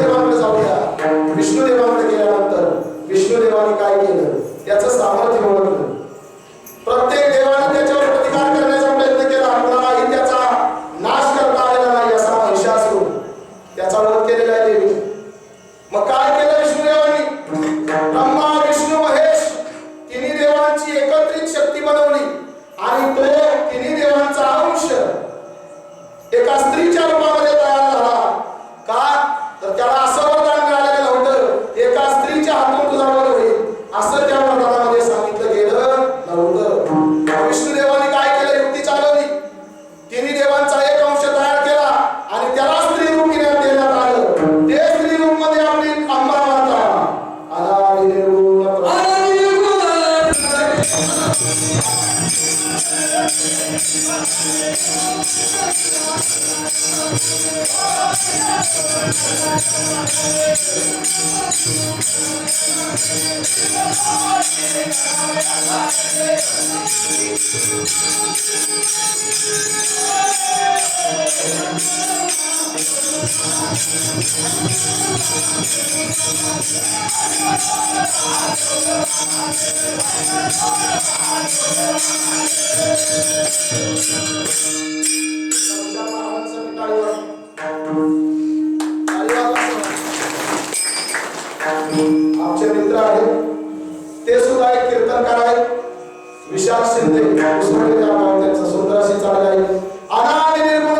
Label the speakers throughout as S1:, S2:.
S1: विष्णुदेवांकडे जाऊया. गेल्यानंतर काय केलं? त्याचं सामर्थ्य ओळखलं. प्रत्येक देवाने त्याच्यावर प्रतिकार करण्याचा प्रयत्न केला. त्याचा नाश करता आलेला नाही असा त्याचा वध केलेला आहे देवी. मग काय केलं विष्णुदेवांनी? ब्रह्मा विष्णू महेश तिन्ही देवांची एकत्रित शक्ती बनवली. आणि तो तिन्ही देवांचा अंश एका स्त्रीच्या रूपामध्ये I'm not going to lie to you. I'm not going to lie to you. आमचे मित्र आहेत ते सुद्धा एक कीर्तनकार आहेत विशाल शिंदे त्यांचा सुंदराशी चालू आहे अनादि निर्मूल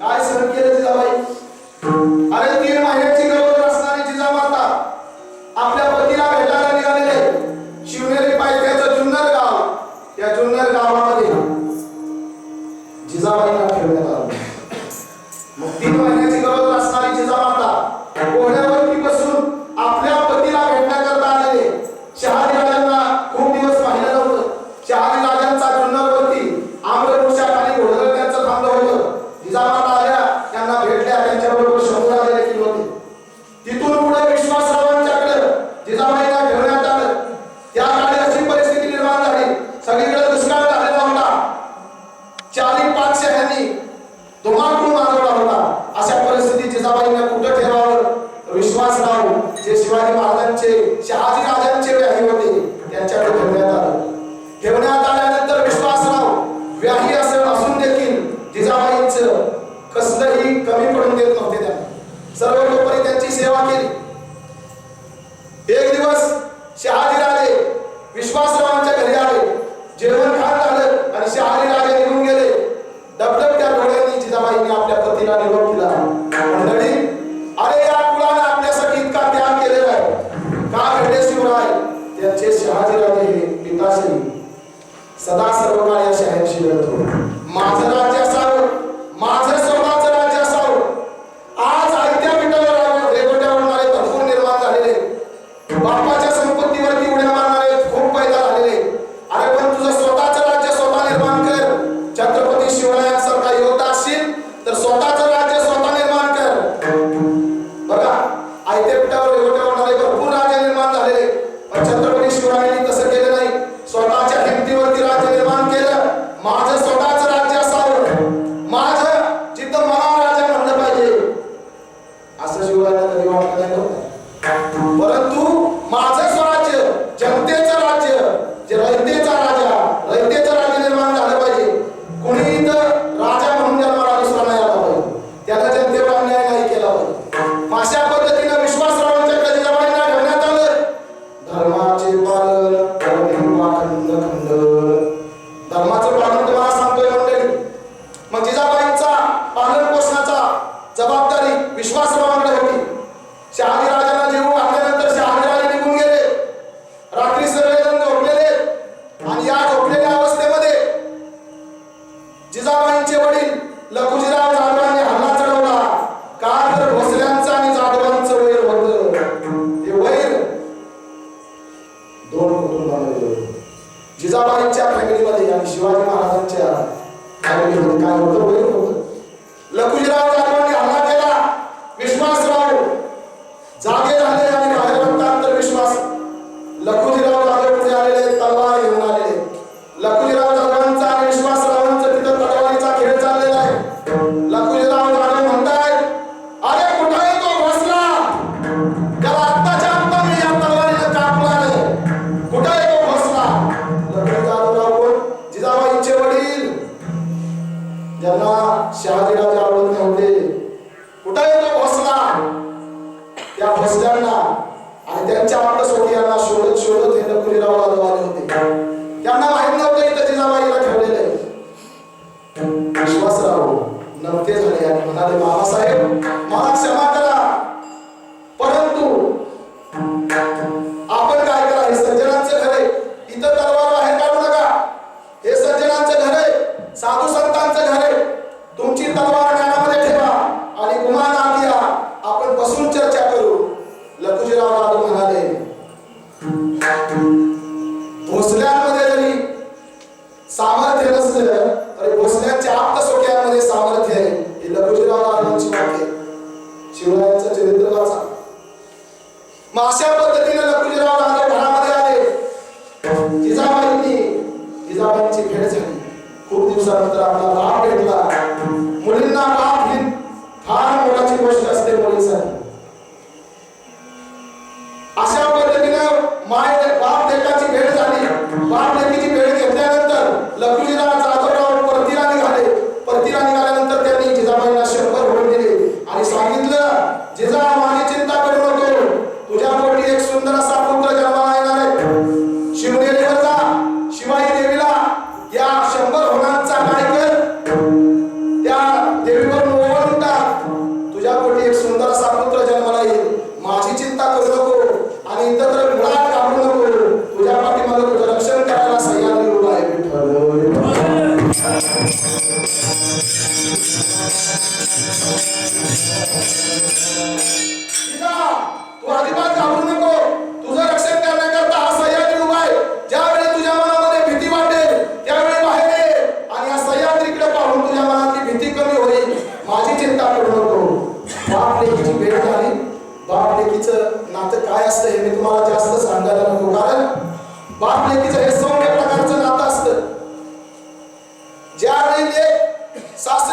S1: काय सर केलं अरे तीन महिन्याची गरोदर असणारी जिजामाता. आपल्या पतीला भेटायला निघालेले. शिवनेरी पायथ्याचं जुन्नर गाव. या जुन्नर गावामध्ये जिजाबाईंना ठेवण्यात आलं. मग तीन महिन्याची गरोदर लाभ घेतला मुलींना लाभ घेत फार मोलाची गोष्ट असते मुलीसाठी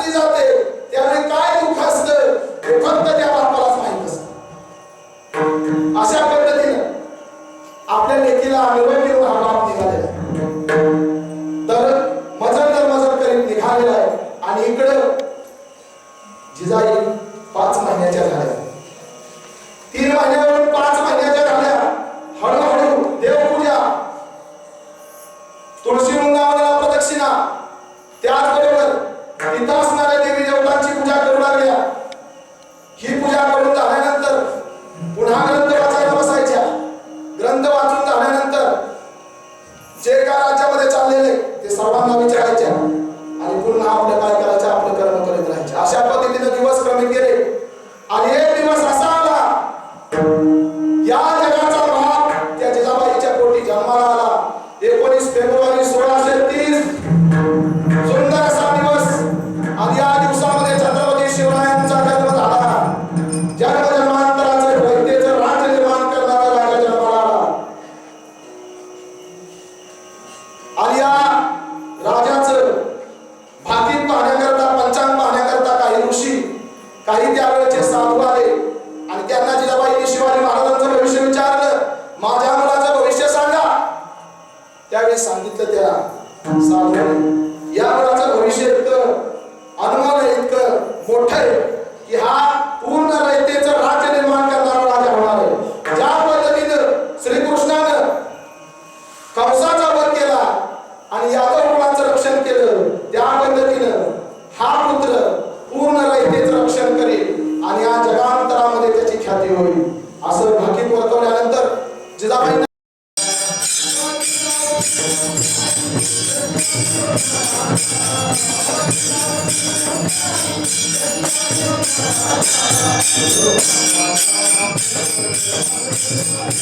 S1: असली जाते त्यावेळी काय दुःख असतं हे फक्त त्या बापालाच माहीत असत. अशा पद्धतीनं आपल्या लेकीला अनुभव घेऊन हा बाप निघालेला तर मजल तर मजल करीत निघालेला आहे. आणि इकडं जिजाई पाच महिन्याच्या झाल्या. तीन महिन्यावरून पाच महिन्याच्या झाल्या. हळूहळू देवपूजा तुळशी वृंदावनाला प्रदक्षिणा. унитаз на काही त्यावेळेचे साधू आले आणि त्यांना जिजाबाईंनी शिवाजी महाराजांचं भविष्य विचारलं माझ्या मुलाचं भविष्य सांगा. त्यावेळी सांगितलं त्या साधूने या मुलाचं भविष्य इतकं अनुमान इतकं मोठं आहे की हा पूर्ण रयतेचं राज्य निर्माण करणारा राजा होणार आहे. ज्या पद्धतीनं श्रीकृष्णानं कंसाचा वध केला आणि यादव कुळाचं रक्षण केलं त्या पद्धतीनं हा पुत्र पूर्ण रयतेचं रक्षण करेल आणि या जगांतरामध्ये त्याची ख्याती होईल. असं भाकीत वर्तवल्यानंतर जिजाबाईंना